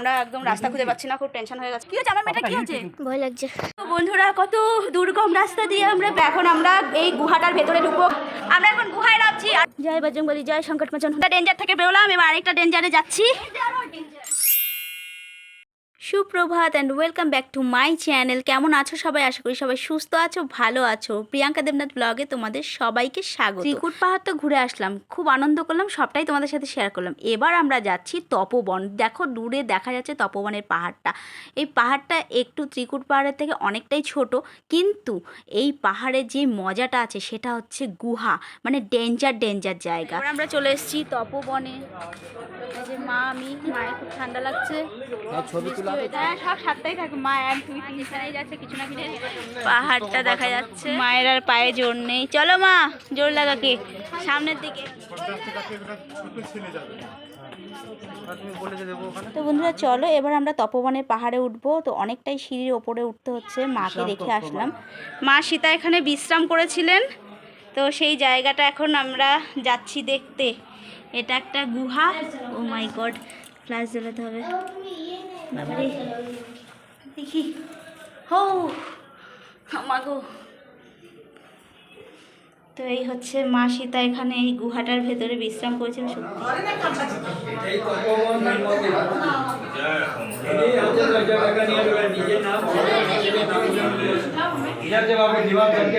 আমরা একদম রাস্তা খুঁজে পাচ্ছি না খুব টেনশন হয়ে গেছে কি হচ্ছে আমার মেয়েটা কি হচ্ছে ভয় লাগছে। তো বন্ধুরা কত দুর্গম রাস্তা দিয়ে আমরা এখন আমরা এই গুহাটার ভেতরে ঢুকবো। আমরা এখন গুহায় নামছি। জয় বাজঙ্গলি জয় সংকট মোচন ডেঞ্জার থেকে বেরোলাম এবার আরেকটা ডেঞ্জারে যাচ্ছি। সুপ্রভাত and welcome back to my channel কেমন আছো সবাই? আশা করি সবাই সুস্থ আছো ভালো আছো। প্রিয়াঙ্কা দেবনাথ ব্লগে তোমাদের সবাইকে স্বাগত। ত্রিকুট পাহাড় তো ঘুরে আসলাম। খুব আনন্দ করলাম সবটাই তোমাদের সাথে শেয়ার করলাম। এবার আমরা যাচ্ছি তপবন। দেখো দূরে দেখা যাচ্ছে তপবনের পাহাড়টা। এই পাহাড়টা একটু ত্রিকুট পাহাড়ের থেকে অনেকটাই ছোট। কিন্তু এই পাহাড়ে যে মজাটা আছে সেটা হচ্ছে গুহা। মানে ডেঞ্জার ডেঞ্জার জায়গা। আমরা চলে এসেছি তপবনে। এই যে মা আমি। মায়ের খুব ঠান্ডা লাগছে। সব সাতটাই থাকে। মা এক দুই তিন যাচ্ছে কিছু না কিছু। পাহাড়টা দেখা যাচ্ছে। মায়ের আর পায়ে জোর নেই। চলো মা জোর লাগাকে। সামনের দিকে। তো বন্ধুরা চলো এবার আমরা তপবনের পাহাড়ে উঠবো। তো অনেকটাই সিঁড়ির ওপরে উঠতে হচ্ছে। মাকে রেখে আসলাম। মা সীতা এখানে বিশ্রাম করেছিলেন। তো সেই জায়গাটা এখন আমরা যাচ্ছি দেখতে। এটা একটা গুহা। ও মাই গড ফ্ল্যাশ জ্বালাতে হবে। বাবারে দেখি। হো মাগো তো এই হচ্ছে মা সীতা এখানে এই গুহাটার ভেতরে বিশ্রাম করেছেন সত্যি।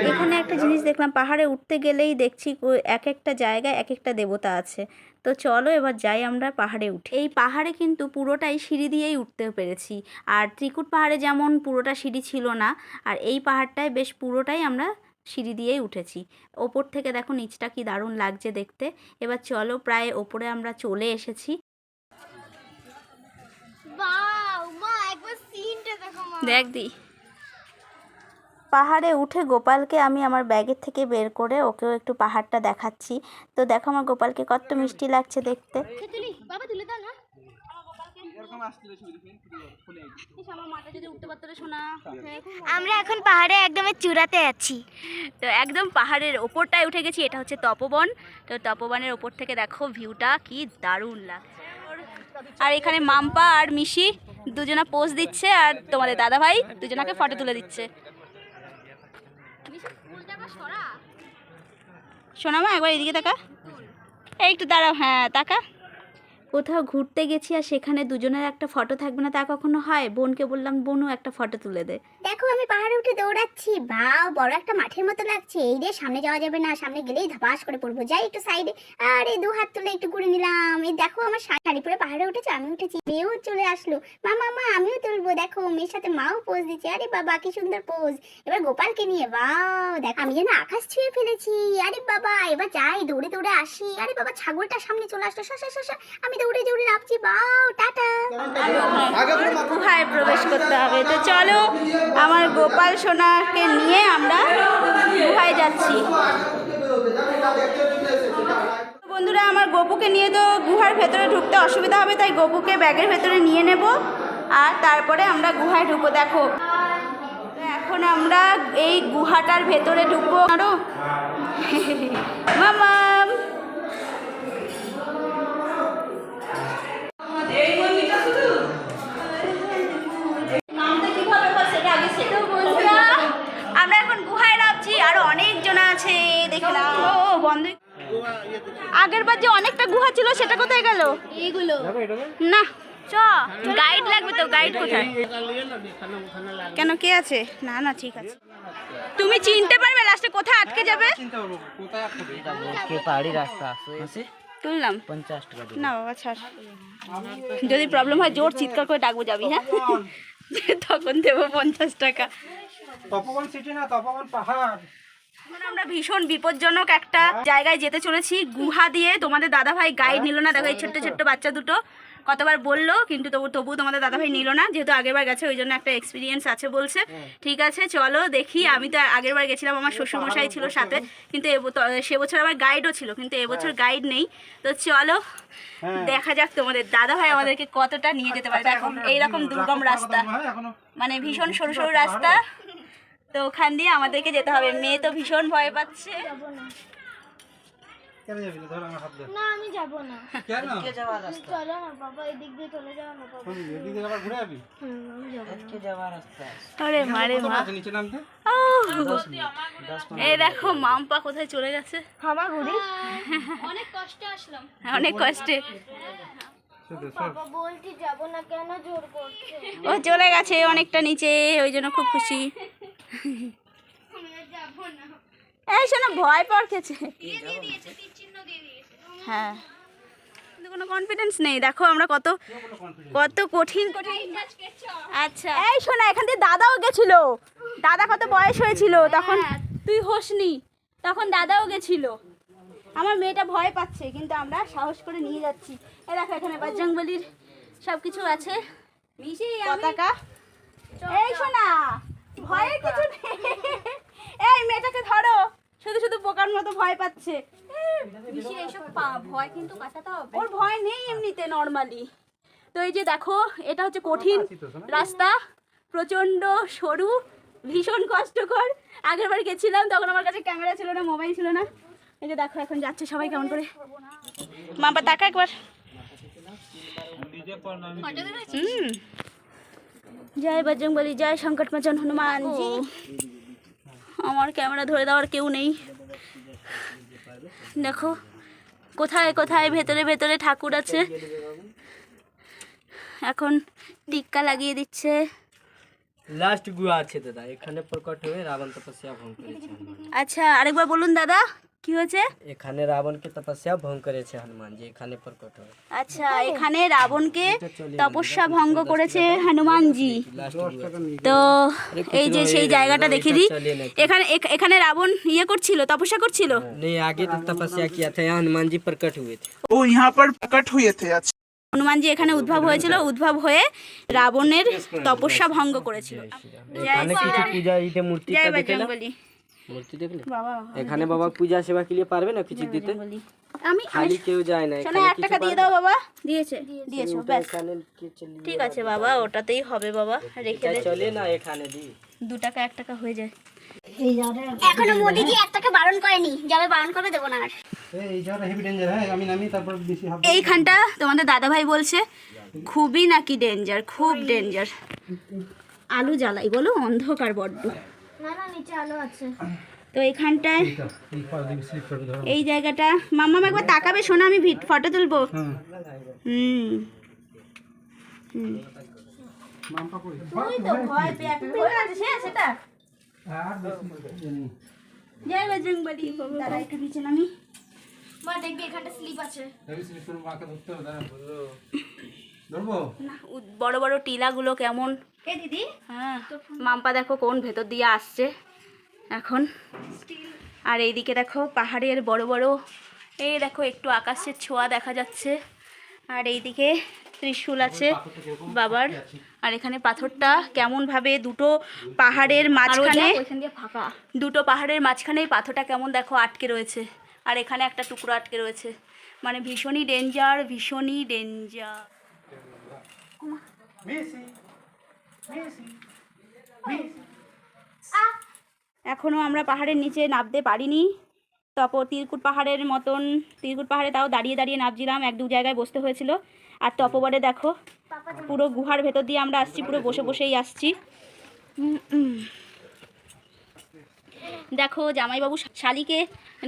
এখানে একটা জিনিস দেখলাম পাহাড়ে উঠতে গেলেই দেখছি কো- এক একটা জায়গায় এক একটা দেবতা আছে। তো চলো এবার যাই আমরা পাহাড়ে উঠি। এই পাহাড়ে কিন্তু পুরোটাই সিঁড়ি দিয়েই উঠতে পেরেছি। আর ত্রিকুট পাহাড়ে যেমন পুরোটা সিঁড়ি ছিল না আর এই পাহাড়টায় বেশ পুরোটাই আমরা সিঁড়ি দিয়েই উঠেছি। ওপর থেকে দেখো নিচটা কি দারুণ লাগছে দেখতে। এবার চলো প্রায় ওপরে আমরা চলে এসেছি। বাউ মা একবার সিনটা দেখো মা। দেখ দি। পাহাড়ে উঠে গোপালকে আমি আমার ব্যাগের থেকে বের করে ওকেও একটু পাহাড়টা দেখাচ্ছি। তো দেখো আমার গোপালকে কত মিষ্টি লাগছে দেখতে। তুলি বাবা তুলে দাও না আমরা এখন পাহাড়ে একদম চূড়াতে আছি। তো একদম পাহাড়ের ওপরটায় উঠে গেছি এটা হচ্ছে তপবন। তো তপবনের ওপর থেকে দেখো ভিউটা কি দারুণ লাগছে। আর এখানে মাম্পা আর মিশি দুজনা পোজ দিচ্ছে আর তোমাদের দাদা ভাই দুজনাকে ফটো তুলে দিচ্ছে। শোনামা একবার এদিকে তাকা। এই একটু দাঁড়াও হ্যাঁ তাকা। কোথাও ঘুরতে গেছি আর সেখানে দুজনের একটা ফটো থাকবে না তা কখনো হয়? বোনকে বললাম বোনও একটা ফটো তুলে দে। দেখো আমি পাহাড়ে উঠে দৌড়াচ্ছি। বাও বড় একটা মাঠের মতো লাগছে। এই রে সামনে যাওয়া যাবে না সামনে গেলেই ধপাস করে পড়ব। যাই একটু সাইডে আরে দু হাত তুলে একটু ঘুরে নিলাম। দেখো আমার শাড়ি পরে পাহাড়ে উঠেছে, আমি উঠেছি, মেয়েও চলে আসলো। মা মা মা, আমিও তুলবো, দেখো, মেয়ের সাথে মাও পোজ দিচ্ছে। আরে বাবা, কি সুন্দর পোজ এবার গোপালকে নিয়ে বাও দেখো। আমি যেন আকাশ ছুঁয়ে ফেলেছি। আরে বাবা, এবার যাই, দৌড়ে দৌড়ে আসি। আরে বাবা ছাগলটা সামনে চলে আসলো। শা শা শা শা। আমি দৌড়ে দৌড়ে নামছি। বাও টাটা। গুহায় প্রবেশ করতে হবে। তো চলো, আমার গোপাল সোনাকে নিয়ে আমরা গুহায় যাচ্ছি। বন্ধুরা আমার গপুকে নিয়ে তো গুহার ভেতরে ঢুকতে অসুবিধা হবে তাই গপুকে ব্যাগের ভেতরে নিয়ে নেব আর তারপরে আমরা গুহায় ঢুকবো দেখো। এখন আমরা এই গুহাটার ভেতরে ঢুকবো। আরও? মামাম আমরা এখন গুহায় নামছি আর অনেক জন আছে দেখে নাও ও বন্ধ আগের বার যে অনেকটা গুহা ছিল সেটা কোথায় গেল? এইগুলো। না। চ গাইড লাগবে তো গাইড কোথায়? কেন কে আছে? না না ঠিক আছে। তুমি চিনতে পারবে লাস্টে কোথায় আটকে যাবে? তুললাম। পঞ্চাশ টাকা না বাবা ছাড়। যদি প্রবলেম হয় জোর চিৎকার করে ডাকবো যাবি হ্যাঁ? তখন দেবো পঞ্চাশ টাকা। তপবন সিটি না তপবন পাহাড়। এখন আমরা ভীষণ বিপজ্জনক একটা জায়গায় যেতে চলেছি। গুহা দিয়ে তোমাদের দাদাভাই গাইড নিল না। দেখো এই ছোট্ট ছোট্ট বাচ্চা দুটো কতবার বলল কিন্তু তবু তবু তোমাদের দাদাভাই নিল না। যেহেতু আগেরবার গেছে ওই জন্য একটা এক্সপিরিয়েন্স আছে বলছে। ঠিক আছে চলো দেখি। আমি তো আগেরবার গেছিলাম আমার শ্বশুরমশাই ছিল সাথে। কিন্তু সে বছর আমার গাইডও ছিল কিন্তু এবছর গাইড নেই। তো চলো দেখা যাক তোমাদের দাদাভাই আমাদেরকে কতটা নিয়ে যেতে পারে। দেখো এইরকম দুর্গম রাস্তা। মানে ভীষণ সরু সরু রাস্তা। তো ওখান দিয়ে আমাদেরকে যেতে হবে। মেয়ে তো ভীষণ ভয় পাচ্ছে। না? ধর আমার হাত ধর। না আমি যাব না। কেন? এদিকে যাওয়ার রাস্তা। চলো না বাবা এদিক দিয়ে চলে যাও না বাবা। কোন এদিকে আবার ঘুরে যাবি এদিকে যাওয়ার রাস্তা। আরে মারে মা নিচে নামতে? এই দেখো মাম্পা কোথায় চলে গেছে? হামাগুড়ি অনেক কষ্টে আসলাম। অনেক কষ্টে। বাবা বলছি যাব না কেন জোর করছে? ও চলে গেছে অনেকটা নিচে ওই জন্য খুব খুশি। এই শোনো ভয় পাওয়ার খেছে হ্যাঁ। কোনো কনফিডেন্স নেই। দেখো আমরা কত কত কঠিন কঠিন। আচ্ছা। এই শোনা এখান থেকে দাদাও গেছিল। দাদা কত বয়স হয়েছিল? তখন তুই হোসনি। তখন দাদাও গেছিল। আমার মেয়েটা ভয় পাচ্ছে কিন্তু আমরা সাহস করে নিয়ে যাচ্ছি। এই দেখো এখানে বজরংবলির সব কিছু আছে। পতাকা। এই শোনা ভয়ের কিছু নেই। এই মেয়েটাকে ধরো। শুধু শুধু বোকার মতো ভয় পাচ্ছে। এইসব ভয় কিন্তু কাটাতে হবে। ওর ভয় নেই এমনিতে নর্মালি তো এই যে দেখো এটা হচ্ছে কঠিন রাস্তা প্রচণ্ড সরু ভীষণ কষ্টকর। আগের বার গেছিলাম তখন আমার কাছে ক্যামেরা ছিল না মোবাইল ছিল না। এই যে দেখো এখন যাচ্ছে সবাই কেমন করে। মা মাপা তাকা একবার। হুম। জয় বজরং বলি জয় সংকট মোচন হনুমান জি। আমার ক্যামেরা ধরে দেওয়ার কেউ নেই। দেখো কোথায় কোথায় ভেতরে ভেতরে ঠাকুর আছে। এখন টিক্কা লাগিয়ে দিচ্ছে। লাস্ট গুহা আছে দাদা এখানে প্রকট হয়ে রাবণ তপস্যা ভঙ্গ করেছে। আচ্ছা আরেকবার বলুন দাদা। কি হয়েছে এখানে রাবণকে তপস্যা ভঙ্গ করেছে হনুমান জি এখানে প্রকট হয়ে আচ্ছা এখানে রাবণকে তপস্যা ভঙ্গ করেছে হনুমানজি লাস্ট গুহা তো এই যে সেই জায়গাটা দেখিয়ে দিই এখানে এখ- এখানে রাবণ ইয়ে করছিল তপস্যা করছিল नहीं आगे तो तपस्या किया था यहाँ हनुमान जी प्रकट हुए थे वो यहाँ पर प्रकट हुए थे अच्छा হনুমানজি এখানে উদ্ভব হয়েছিল উদ্ভব হয়ে রাবণের তপস্যা ভঙ্গ করেছিল এখানে কিছু পূজা দিতে মূর্তিটা জয় দেখলে না বজরংবলী মূর্তি দেখলে? এখানে বাবা পূজা সেবা কিলিয়ে পারবে না কিছু দিতে? আমি খালি কেউ যায় না এখানে 1 টাকা দিয়ে দাও বাবা। দিয়েছে দিয়েছ ব্যাস। ঠিক আছে বাবা ওটাতেই হবে বাবা রেখে দে। চলে না এখানে দি। 2 টাকা 1 টাকা হয়ে যায়। এখনও মোদিজি এক টাকা বারণ করেনি যাবে বারণ করবে দেবো না এইখানটা তোমাদের দাদা ভাই বলছে খুবই নাকি ডেঞ্জার খুব ডেঞ্জার আলু জ্বালাই বলো অন্ধকার বড্ড। তো এখানটায় এই জায়গাটা। মাম্মা একবার তাকাবে শোনা আমি ফটো তুলবো। হুম। হুম। দেখবি এখানটা স্লিপ আছে। বড় বড় টিলাগুলো কেমন? এ দিদি? হ্যাঁ। মাম্পা দেখো কোন ভেতর দিয়ে আসছে। এখন। আর এইদিকে দেখো পাহাড়ের বড় বড় এই দেখো একটু আকাশের ছোঁয়া দেখা যাচ্ছে। আর এইদিকে ত্রিশূল আছে বাবার। আর এখানে পাথরটা কেমন ভাবে দুটো পাহাড়ের মাঝখানে দুটো পাহাড়ের মাঝখানে পাথরটা কেমন দেখো আটকে রয়েছে। আর এখানে একটা টুকরো আটকে রয়েছে। মানে ভীষণই ডেঞ্জার ভীষণই ডেঞ্জার মেসি মেসি এখনও আমরা পাহাড়ের নিচে নামতে পারিনি। তারপর তিলকুট পাহাড়ের মতন তিলকুট পাহাড়ে তাও দাঁড়িয়ে দাঁড়িয়ে নামছিলাম এক দু জায়গায় বসতে হয়েছিল। আর তপবরে দেখো পুরো গুহার ভেতর দিয়ে আমরা আসছি পুরো বসে বসেই আসছি। দেখো জামাইবাবু শালিকে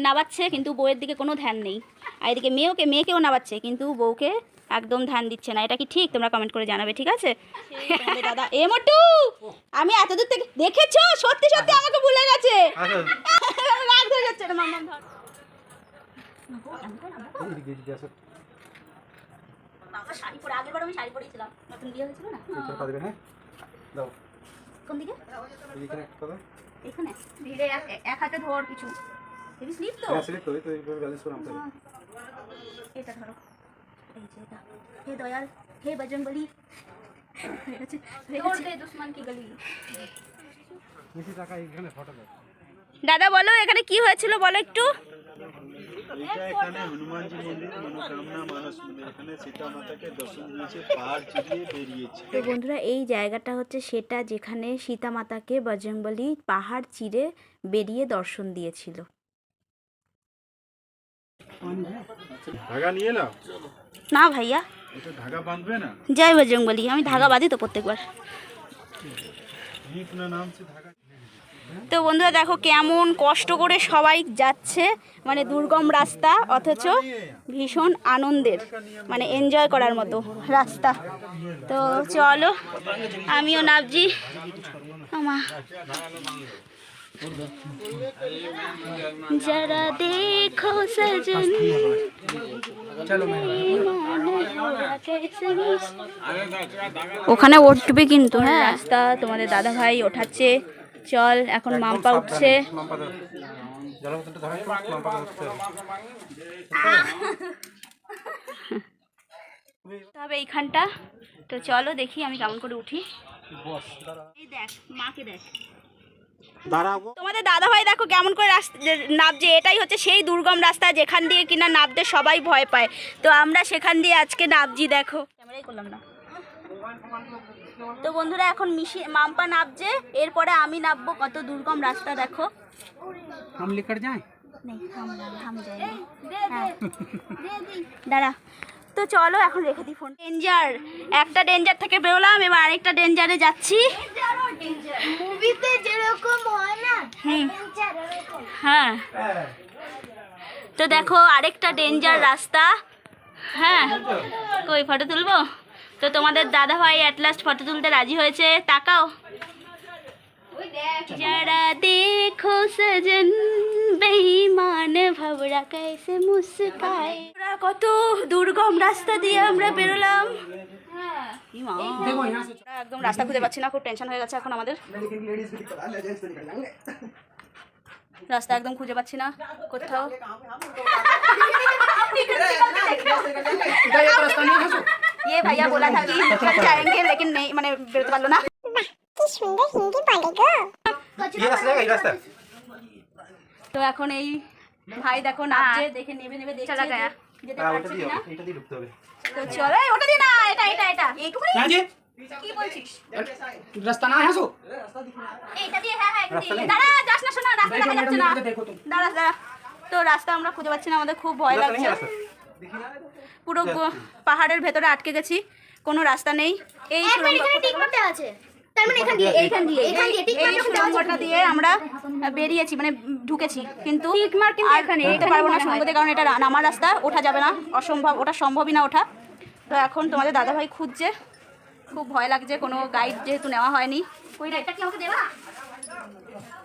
নাবাচ্ছে কিন্তু বউয়ের দিকে কোনো ধ্যান নেই। আর এদিকে মেয়েকে মেয়েকেও নাবাচ্ছে কিন্তু বউকে একদম ধ্যান দিচ্ছে না। এটা কি ঠিক? তোমরা কমেন্ট করে জানাবে ঠিক আছে? দাদা। এ মোটু আমি এত দূর থেকে দেখেছ? সত্যি সত্যি আমাকে ভুলে গেছে। রাগ ধরে যাচ্ছে। না মাম্মাম ধর। এদিকে এদিকে আসো বাবা শাড়ি পরে আগের বার আমি শাড়ি পরেছিলাম নতুন বিয়ে হয়েছিল না? তোর পা দেবে হ্যাঁ? দাও। কোন দিকে? এদিকে কথা এখানে? এক হাতে ধর কিছু স্লিপ তো? হ্যাঁ সিলেক্ট করে তো এটা ধরো। এই যে এটা হে দয়াল হে দাদা বলো এখানে কি হয়েছিল বলো একটু। এটা এখানে হনুমানজি মন্দির মনোকামনা মানস এখানে সীতা মাতাকে দর্শন দিয়েছে পাহাড় চিরিয়ে বেরিয়েছে। তো বন্ধুরা এই জায়গাটা হচ্ছে সেটা যেখানে সীতা মাতাকে বজরংবলী পাহাড় চিরে বেরিয়ে দর্শন দিয়েছিল। না ভাইয়া। জয় বজরং বলি আমি ধাগা বাঁধি তো প্রত্যেকবার। তো বন্ধুরা দেখো কেমন কষ্ট করে সবাই যাচ্ছে মানে দুর্গম রাস্তা অথচ ভীষণ আনন্দের মানে এনজয় করার মতো রাস্তা। তো চলো আমিও নাবজি। আমা। যারা দেখো সজন ওখানে উঠবে কিন্তু হ্যাঁ? রাস্তা তোমাদের দাদা ভাই ওঠাচ্ছে চল এখন মাম্পা উঠছে। তবে এইখানটা। তো চলো দেখি আমি কেমন করে উঠি। এই দেখ মাকে দেখ। তোমাদের দাদা ভাই দেখো কেমন করে নাবছে এটাই হচ্ছে সেই দুর্গম রাস্তা যেখান দিয়ে কিনা নাবতে সবাই ভয় পায়। তো আমরা সেখান দিয়ে আজকে নাবজি দেখো। করলাম না। তো বন্ধুরা এখন মিশি মাম্পা নাবজে এরপরে আমি নাববো কত দুর্গম রাস্তা দেখো। হ্যাঁ। দাঁড়া। তো চলো এখন রেখে দিই ফোন ডেঞ্জার একটা ডেঞ্জার থেকে বেরোলাম এবার আরেকটা ডেঞ্জারে যাচ্ছি। মুভিতে যেরকম হয়। তো দেখো আরেকটা ডেঞ্জার রাস্তা। হ্যাঁ। কই ফটো তুলবো? তো তোমাদের দাদা ভাই অ্যাট লাস্ট ফটো তুলতে রাজি হয়েছে। তাকাও। যারা দেখো সজন বেঈমান ভাবরা कैसे মুস্কায়। কত দুর্গম রাস্তা দিয়ে আমরা বেরোলাম। একদম রাস্তা খুঁজে পাচ্ছি না খুব টেনশন হয়ে গেছে এখন আমাদের রাস্তা একদম খুঁজে পাচ্ছি না কোথাও ये भैया बोला था कि कल जाएंगे लेकिन नहीं मैंने বেরোতে পারলো না কি সুন্দর হিন্দি বলে গো তো এখন এই ভাই দেখো নাচছে দেখে নেবে নেবে দেখছে চলা গয়া। হ্যাঁ, হ্যাঁ, দাঁড়া যাস না শোনা রাস্তা না। দাঁড়া দাঁড়া। তো রাস্তা আমরা খুঁজে পাচ্ছি না আমাদের খুব ভয় লাগছে। পুরো পাহাড়ের ভেতরে আটকে গেছি কোনো রাস্তা নেই। এই আছে। দিয়ে আমরা বেরিয়েছি মানে ঢুকেছি। কিন্তু এখানে উঠতে পারব না সুড়ঙ্গ কারণ এটা নামার রাস্তা ওঠা যাবে না। অসম্ভব ওটা সম্ভবই না ওঠা। তো এখন তোমাদের দাদাভাই খুঁজছে। খুব ভয় লাগছে কোনো গাইড যেহেতু নেওয়া হয়নি। ওই রাইটটা কি আমাকে দেবা?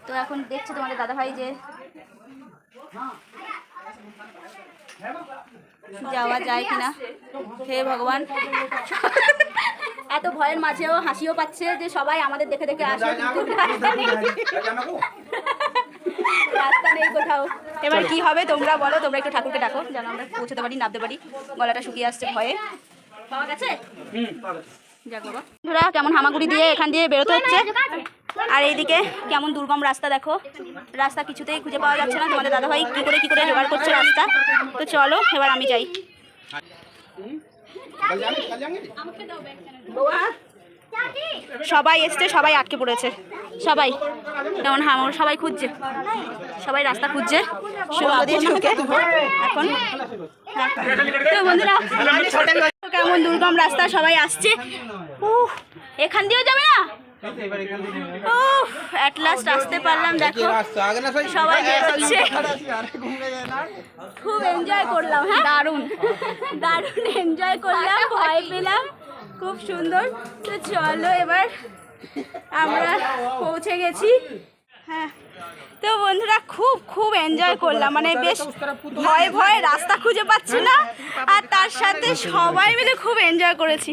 তো এখন দেখছে তোমাদের দাদাভাই যে যাওয়া যায় কিনা। হে ভগবান। এত ভয়ের মাঝেও হাসিও পাচ্ছে যে সবাই আমাদের দেখে দেখে আসে কিন্তু রাস্তা নেই। কোথাও। এবার কি হবে তোমরা বলো তোমরা একটু ঠাকুরকে ডাকো। যেন আমরা পৌঁছতে পারি নামতে পারি। গলাটা শুকিয়ে আসছে ভয়ে। পাওয়া গেছে? যাক বাবা। বন্ধুরা কেমন হামাগুড়ি দিয়ে এখান দিয়ে বেরোতে হচ্ছে? আর এইদিকে কেমন দুর্গম রাস্তা দেখো। রাস্তা কিছুতেই খুঁজে পাওয়া যাচ্ছে না। তোমাদের দাদাভাই কি করে কি করে জোগাড় করছে রাস্তা? তো চলো এবার আমি যাই। সবাই এসছে সবাই আটকে পড়েছে। সবাই। কেমন? হামর সবাই খুঁজছে। সবাই রাস্তা খুঁজছে। ঢুকে এখন? হ্যাঁ। তো বন্ধুরা কেমন দুর্গম রাস্তা? সবাই আসছে। ও এখান দিয়েও যাবে না? অ্যাট লাস্ট আসতে পারলাম দেখো। সবাই খুব এনজয় করলাম হ্যাঁ? দারুণ। দারুণ এনজয় করলাম ভয় পেলাম। খুব সুন্দর। তো চলো এবার আমরা পৌঁছে গেছি। হ্যাঁ। তো বন্ধুরা খুব খুব এনজয় করলাম। মানে বেশ ভয়ে ভয়ে রাস্তা খুঁজে পাচ্ছি না। আর তার সাথে সবাই মিলে খুব এনজয় করেছি।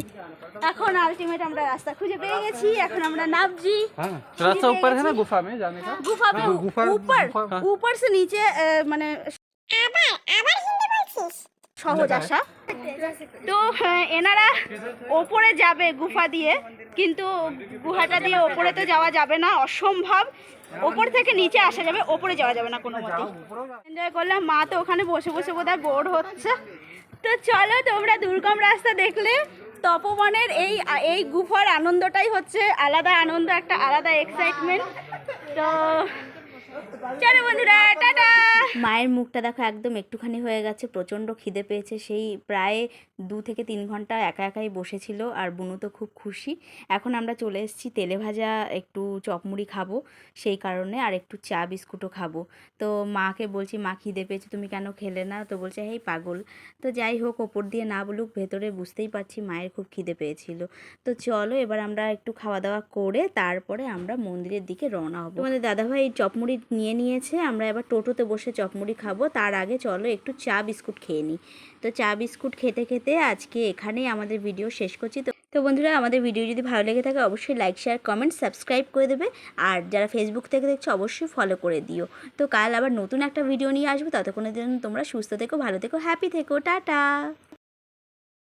এখন আলটিমেট আমরা রাস্তা খুঁজে পেয়ে গেছি এখন আমরা নামছি रास्ता ऊपर है ना गुफा में जाने का गुफा में ऊपर ऊपर से नीचे अ, মানে সহজ আসা তো হ্যাঁ, এনারা ওপরে যাবে গুফা দিয়ে কিন্তু গুহাটা দিয়ে ওপরে তো যাওয়া যাবে না অসম্ভব ওপর থেকে নিচে আসা যাবে ওপরে যাওয়া যাবে না কোনো মতেই এনজয় করলাম মা তো ওখানে বসে বসে বোধহয় বোর হচ্ছে তো চলো তোমরা দুর্গম রাস্তা দেখলে তপবনের এই এই গুফার আনন্দটাই হচ্ছে আলাদা আনন্দ একটা আলাদা এক্সাইটমেন্ট তো চলো বন্ধুরা টাটা! মায়ের মুখটা দেখো একদম একটুখানি হয়ে গেছে প্রচণ্ড খিদে পেয়েছে। সেই প্রায় দু থেকে তিন ঘণ্টা একা একাই বসেছিল আর বুনু তো খুব খুশি। এখন আমরা চলে এসেছি তেলে ভাজা একটু চপমুড়ি খাব সেই কারণে আর একটু চা বিস্কুটও খাব। তো মাকে বলছি মা খিদে পেয়েছে তুমি কেন খেলে না? তো বলছে হেই পাগল। তো যাই হোক ওপর দিয়ে না বলুক ভেতরে বুঝতেই পারছি মায়ের খুব খিদে পেয়েছিল। তো চলো এবার আমরা একটু খাওয়া দাওয়া করে তারপরে আমরা মন্দিরের দিকে রওনা হব। আমাদের দাদাভাই চপমুড়ি নিয়ে নিয়েছে। আমরা এবার টোটোতে বসে চপমুড়ি খাব। তার আগে চলো একটু চা বিস্কুট খেয়ে নিই। তো চা বিস্কুট খেতে খেতে আজকে এখানেই আমাদের ভিডিও শেষ করছি। তো তো বন্ধুরা, আমাদের ভিডিও যদি ভালো লেগে থাকে, অবশ্যই লাইক শেয়ার কমেন্ট সাবস্ক্রাইব করে দেবে। আর যারা ফেসবুক থেকে দেখছ, অবশ্যই ফলো করে দিও। তো কাল আবার নতুন একটা ভিডিও নিয়ে আসব। ততক্ষণের জন্য তোমরা সুস্থ থেকো, ভালো থেকো হ্যাপি থেকো। টাটা!